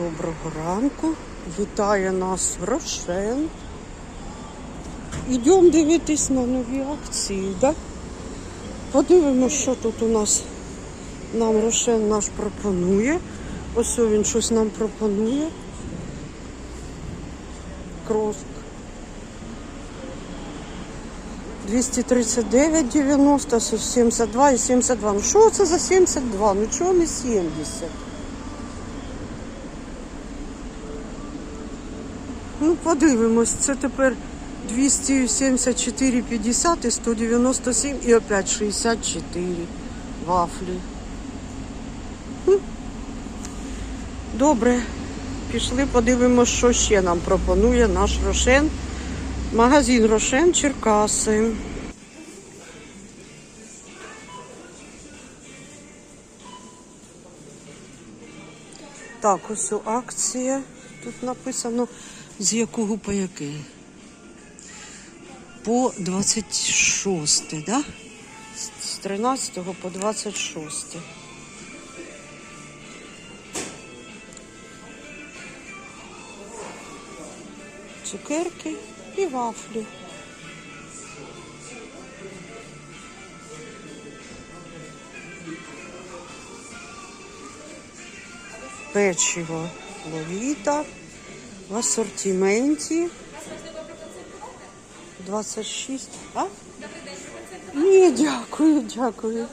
Доброго ранку. Вітає нас Рошен. Йдемо дивитись на нові акції, да? Подивимось, що тут у нас нам Рошен наш пропонує. Ось він щось нам пропонує. Кроск. 239,90, 72 і 72. Ну що це за 72? Ну чого не 70? Ну, подивимось, це тепер 274,50 і 197 і опять 64 вафлі. Добре, пішли, подивимось, що ще нам пропонує наш Рошен. Магазин Рошен Черкаси. Так, ось акція. Тут написано з якого по яке. По 26, да? З 13 по 26. Цукерки і вафлі. Печиво ловіта в асортименті. 26. А? Ні, дякую, дякую.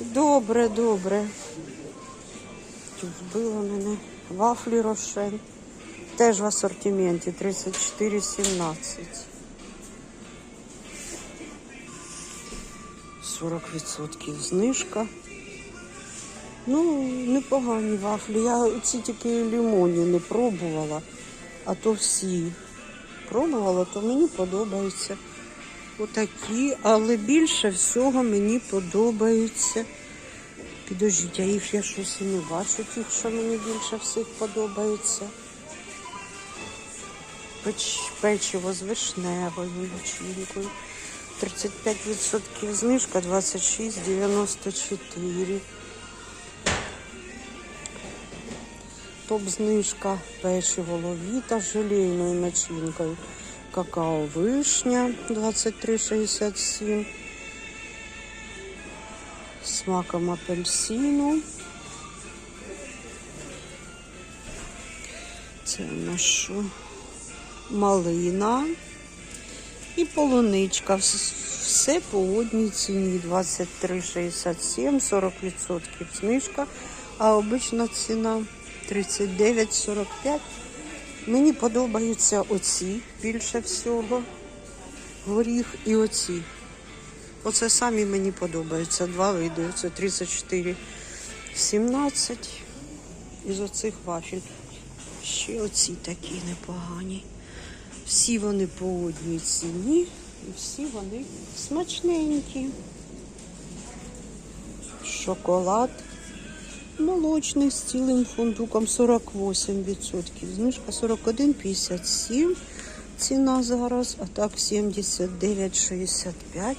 Добре, добре. Збило мене. Вафлі рошен. Теж в асортименті 34,17. 40% знижка. Ну, непогані вафлі. Я ці тільки лимонні не пробувала, а то всі пробувала, то мені подобаються отакі, але більше всього мені подобаються. Підождіть, а їх я щось і не бачу, тих, що мені більше всіх подобається. Печ, печиво з вишневою начинкою. 35% знижка, 26,94. Топ-знижка печиво ловіта з желейною начинкою. Какао вишня 23,67. З смаком апельсину. Це що? Малина і полуничка. Все по одній ціні 23,67, 40% знижка, а обична ціна 39,45. Мені подобаються оці більше всього. Горіх і оці. Оце самі мені подобаються. Два види. Це 34,17 із оцих вафель. Ще оці такі непогані. Всі вони по одній ціні і всі вони смачненькі. Шоколад молочний з цілим фундуком 48%. Знижка 41,57 ціна зараз, а так 79,65.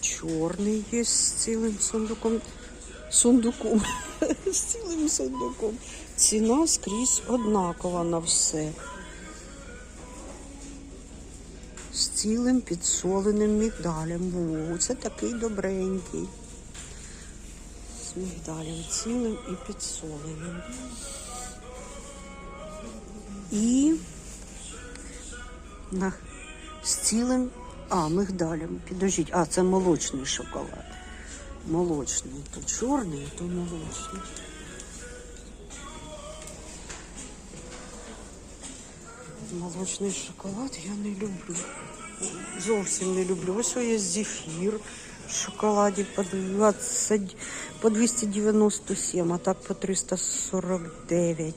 Чорний є з цілим сундуком. Сундуком. з цілим сундуком. Ціна скрізь однакова на все. З цілим підсоленим мігдалем. О, це такий добренький. З мігдалем цілим і підсоленим. І на, з цілим, а, мигдалем. Підождіть, а, це молочний шоколад. Молочний. То чорний, то молочний. Молочний шоколад я не люблю. Зовсім не люблю. Ось є зефір в шоколаді по 20, по 297, а так по 349.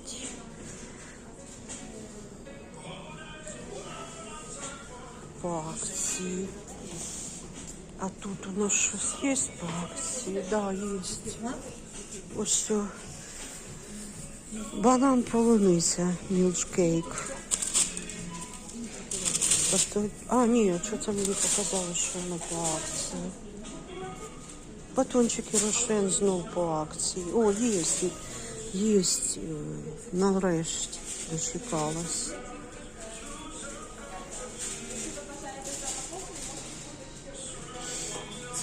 По акції. А тут у нас щось є по акції? Да, є. Ось що. Банан полуниця, мілчкейк. Просто... А, ні, що це мені показало, що воно по акції. Батончики Рошен знов по акції. О, є, є, нарешті дочекалась.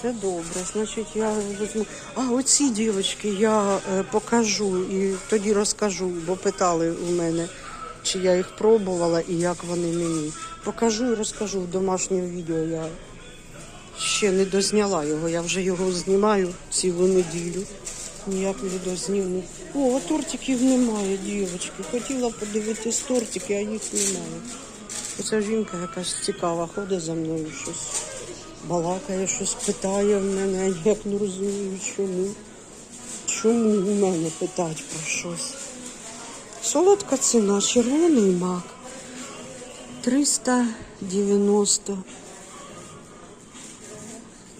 Це добре. Значить, я візьму. А оці дівчатки я е, покажу і тоді розкажу, бо питали у мене, чи я їх пробувала і як вони мені. Покажу і розкажу в домашньому відео. Я ще не дозняла його, я вже його знімаю цілу неділю. Ніяк не дозніму. О, тортиків немає, дівчатки. Хотіла подивитись тортики, а їх немає. Оця жінка якась цікава, ходить за мною щось балакає, щось питає в мене, а я ніяк не розумію, чому. Чому у мене питають про щось? Солодка ціна, червоний мак. 390.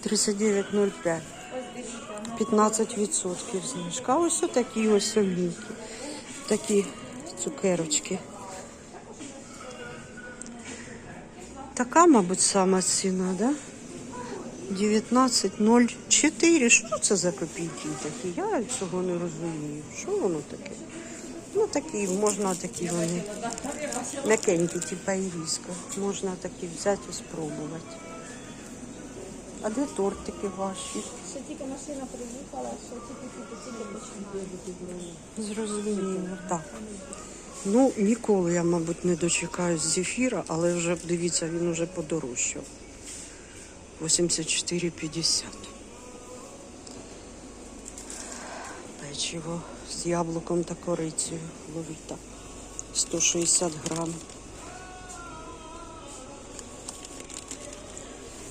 39,05. 15% знижка. Ось такі ось олійки. Такі цукерочки. Така, мабуть, сама ціна, да? 19,04. Що це за копійки такі? Я цього не розумію. Що воно таке? Ну такі, можна такі вони м'якенькі, типа іріска. Можна такі взяти і спробувати. А де тортики ваші? Ще тільки машина приїхала, що тільки. Зрозуміло, так. Ну, ніколи я, мабуть, не дочекаюсь зефіра, але вже дивіться, він вже подорожчав. 84,50. Печиво з яблуком та корицею ловіта. 160 грам.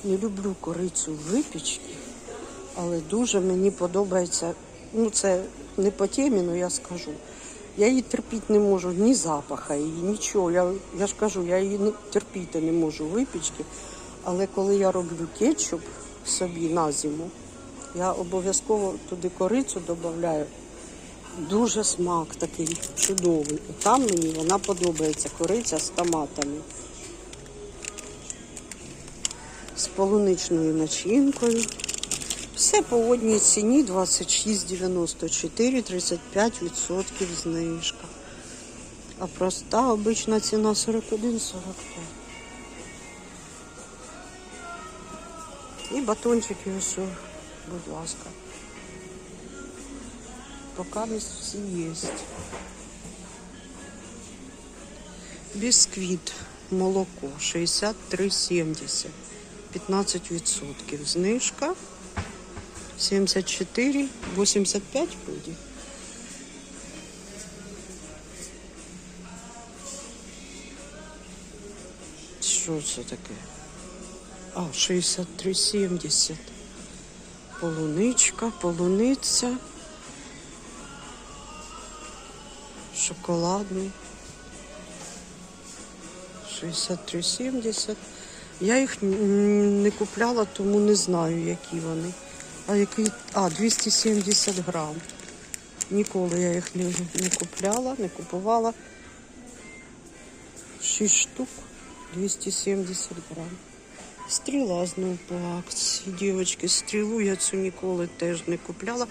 Не люблю корицю випічки, але дуже мені подобається. Ну, це не по темі, але я скажу. Я її терпіти не можу, ні запаха, її, нічого. Я, я ж кажу, я її терпіти не можу випічки. Але коли я роблю кетчуп собі на зиму, я обов'язково туди корицю додаю. Дуже смак такий чудовий. І там мені вона подобається кориця з томатами. З полуничною начинкою. Все по одній ціні 26,94, 35% знижка. А проста обична ціна 41,45. І батончики ось, будь ласка. Поки всі є. Бісквіт, молоко 63,70. 15% знижка. 74, 85 вроде. Що це таке? А, 63,70. Полуничка, полуниця. Шоколадний. 63,70. Я їх не купляла, тому не знаю, які вони. А який. А, 270 грам. Ніколи я їх не, не купляла, не купувала. 6 штук, 270 грам. Стріла знову по акції. Дівчатки, стрілу я цю ніколи теж не купляла.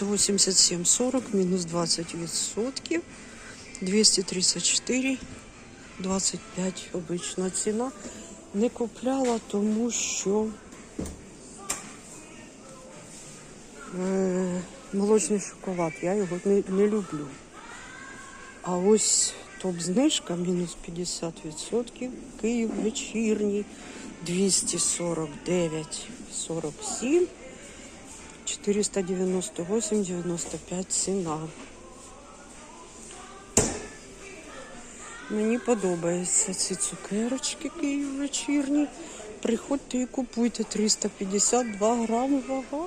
187,40 мінус 20%. 234, 25 обична ціна. Не купляла, тому що е, молочний шоколад, я його не, не люблю. А ось топ-знижка мінус 50%. Київ вечірній 249,47, 498,95 ціна. Мені подобаються ці цукерочки Київ вечірні. Приходьте і купуйте 352 грами вага.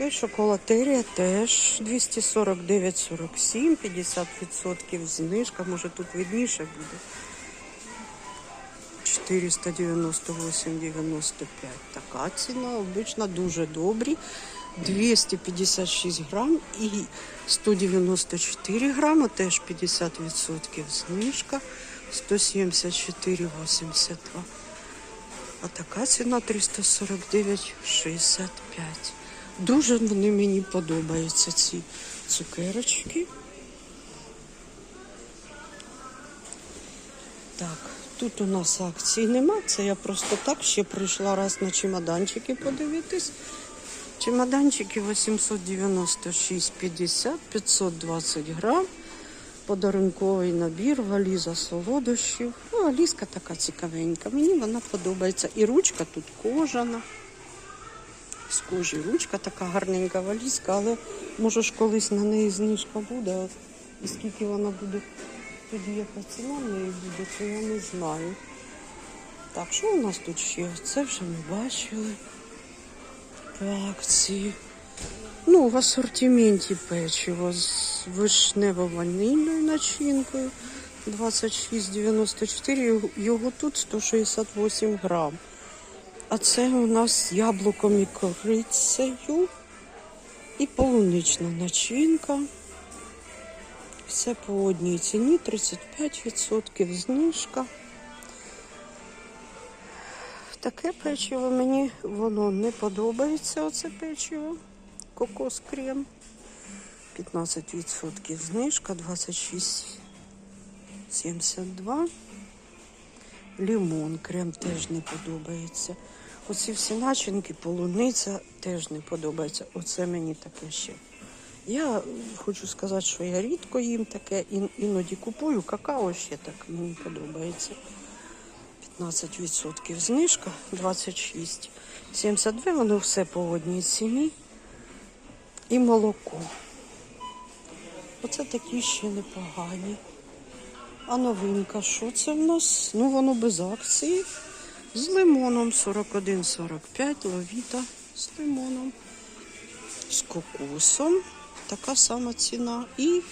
І шоколатерія теж 249,47, 50% знижка, може тут видніше буде. 498,95. Така ціна, обично дуже добрі. 256 грам і 194 грама, теж 50% знижка, 174,82. А така ціна 349,65. Дуже вони мені подобаються ці цукерочки. Так, тут у нас акцій нема. Це я просто так ще прийшла раз на чемоданчики подивитись. Чемоданчики 896,50, 520 грам. Подарунковий набір, валіза солодощів. Ну, валізка така цікавенька. Мені вона подобається. І ручка тут кожана. З кожі ручка така гарненька валізка, але може ж колись на неї знижка буде. І скільки вона буде, тоді яка ціна в неї буде, то я не знаю. Так, що у нас тут ще? Це вже ми бачили. Акції. Ну, в асортименті печиво з вишнево-ванильною начинкою 26,94. Його- Його тут 168 грам. А це у нас з яблуком і корицею і полунична начинка. Все по одній ціні, 35% знижка. Таке печиво мені воно не подобається, оце печиво. Кокос крем. 15% знижка, 26,72. Лимон крем теж не подобається. Оці всі начинки, полуниця теж не подобається. Оце мені таке ще. Я хочу сказати, що я рідко їм таке, іноді купую какао ще так мені подобається. 15% знижка, 26. 72 воно все по одній ціні. І молоко. Оце такі ще непогані. А новинка, що це в нас? Ну, воно без акції. З лимоном 41,45, ловіта з лимоном. З кокосом. Така сама ціна. І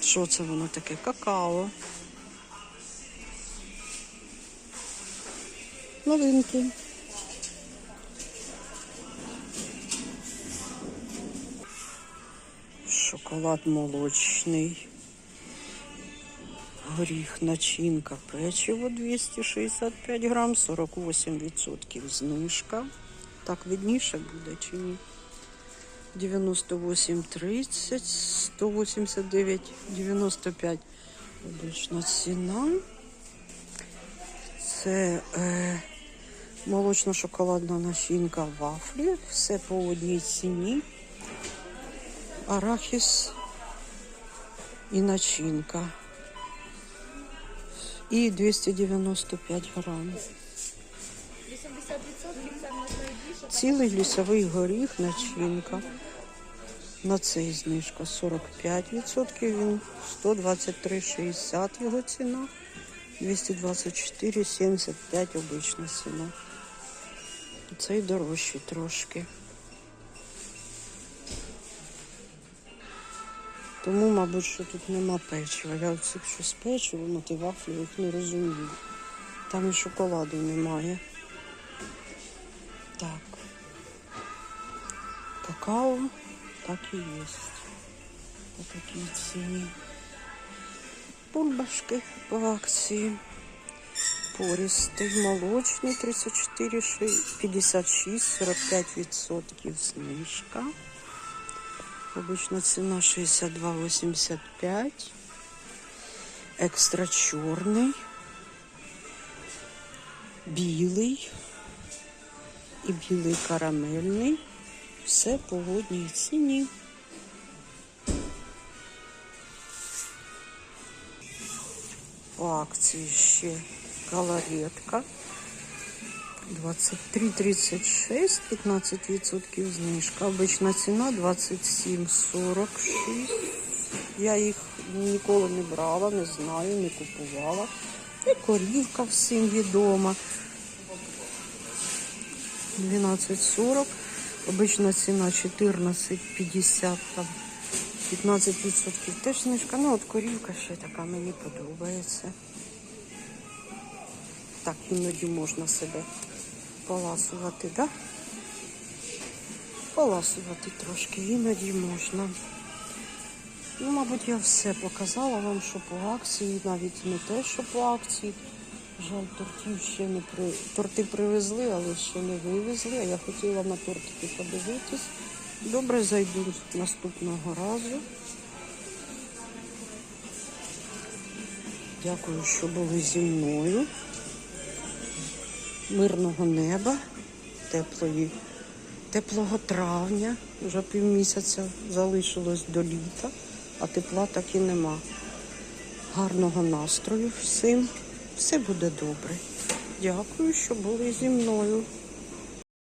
що це воно таке? Какао. Новинки. Шоколад молочний. Горіх, начинка, печиво 265 грам, 48% знижка. Так, видніше буде чи ні? 98,30, 189, 95 обична ціна. Це е, молочно-шоколадна начинка вафлі. Все по одній ціні. Арахіс і начинка. І 295 грам. 80% це в нас найбільше. Цілий лісовий горіх, начинка. На цей знижка 45%, він 123,60 його ціна, 224,75 обична ціна. Цей дорожчий трошки. Тому, мабуть, що тут нема печива. Я оцих щось ну ті вафлі їх не розумію. Там і шоколаду немає. Так. Какао так и есть. По такій ціні. Бульбашки по акції. Пористий, молочний 34, 56, 45% знижка. Обична ціна 62,85. Екстра чорний. Білий і білий карамельний. Все по одній ціні. По акції ще галаретка. 23,36, 15% знижка. Обична ціна 27,46. Я їх ніколи не брала, не знаю, не купувала. І корівка всім відома. 12,40. Обична ціна 14,50 15% теж знижка. Ну от корівка ще така мені подобається. Так, іноді можна себе поласувати, так? Да? Поласувати трошки, іноді можна. Ну, мабуть, я все показала вам, що по акції, навіть не те, що по акції. Жаль, тортів ще не при... торти привезли, але ще не вивезли. А я хотіла на тортики подивитись. Добре, зайду наступного разу. Дякую, що були зі мною. Мирного неба, теплої, теплого травня. Вже півмісяця залишилось до літа, а тепла так і нема. Гарного настрою всім. Все буде добре. Дякую, що були зі мною.